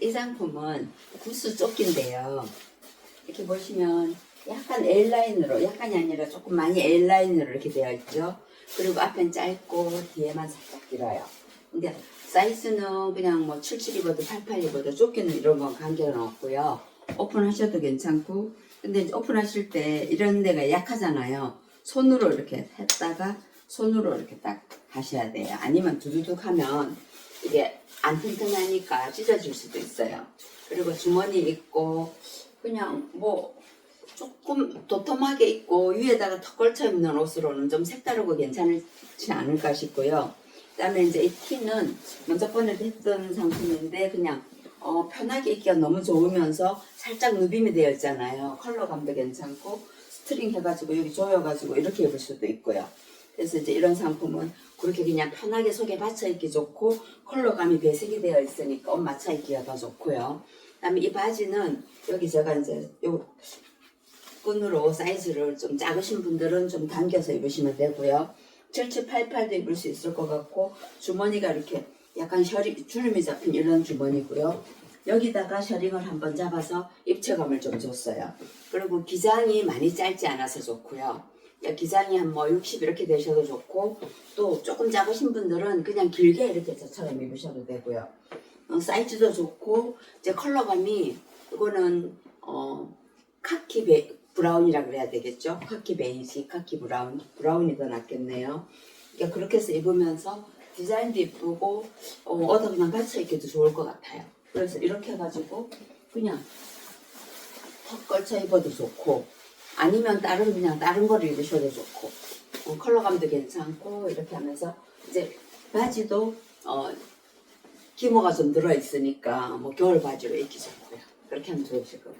이 상품은 구스 조끼인데요. 이렇게 보시면 약간 L라인으로, 약간이 아니라 조금 많이 L라인으로 이렇게 되어 있죠. 그리고 앞엔 짧고 뒤에만 살짝 길어요. 근데 사이즈는 그냥 뭐 77 입어도 88 입어도 조끼는 이런 건 관계는 없고요. 오픈하셔도 괜찮고 근데 오픈하실 때 이런 데가 약하잖아요. 손으로 이렇게 했다가 손으로 이렇게 딱 하셔야 돼요. 아니면 두두둑 하면 이게 안 튼튼하니까 찢어질 수도 있어요. 그리고 주머니 있고 그냥 뭐 조금 도톰하게 입고 위에다가 턱 걸쳐 입는 옷으로는 좀 색다르고 괜찮지 않을까 싶고요. 그다음에 이제 이 티는 먼저 번에 했던 상품인데 그냥 어, 편하게 입기가 너무 좋으면서 살짝 누빔이 되어 있잖아요. 컬러감도 괜찮고 스트링 해가지고 여기 조여가지고 이렇게 입을 수도 있고요. 그래서 이제 이런 상품은 그렇게 그냥 편하게 속에 받쳐 입기 좋고 컬러감이 배색이 되어 있으니까 옷 맞춰 입기가 더 좋고요. 그다음에 이 바지는 여기 제가 이제 요 끈으로 사이즈를 좀 작으신 분들은 좀 당겨서 입으시면 되고요. 7788도 입을 수 있을 것 같고 주머니가 이렇게 약간 셔리, 주름이 잡힌 이런 주머니고요. 여기다가 셔링을 한번 잡아서 입체감을 좀 줬어요. 그리고 기장이 많이 짧지 않아서 좋고요. 야, 기장이 한 뭐 60 이렇게 되셔도 좋고 또 조금 작으신 분들은 그냥 길게 이렇게 저처럼 입으셔도 되고요. 어, 사이즈도 좋고 이제 컬러감이 이거는 어 카키 베, 브라운이라 그래야 되겠죠? 카키 베이지, 카키 브라운, 브라운이 더 낫겠네요. 그러니까 그렇게 해서 입으면서 디자인도 이쁘고 어, 어디 그냥 받쳐 입기도 좋을 것 같아요. 그래서 이렇게 해가지고 그냥 턱 걸쳐 입어도 좋고 아니면 다른 그냥 다른 거를 입으셔도 좋고 어, 컬러감도 괜찮고 이렇게 하면서 이제 바지도 어, 기모가 좀 들어 있으니까 뭐 겨울 바지로 입기 좋고요. 그렇게 하면 좋으실 거예요.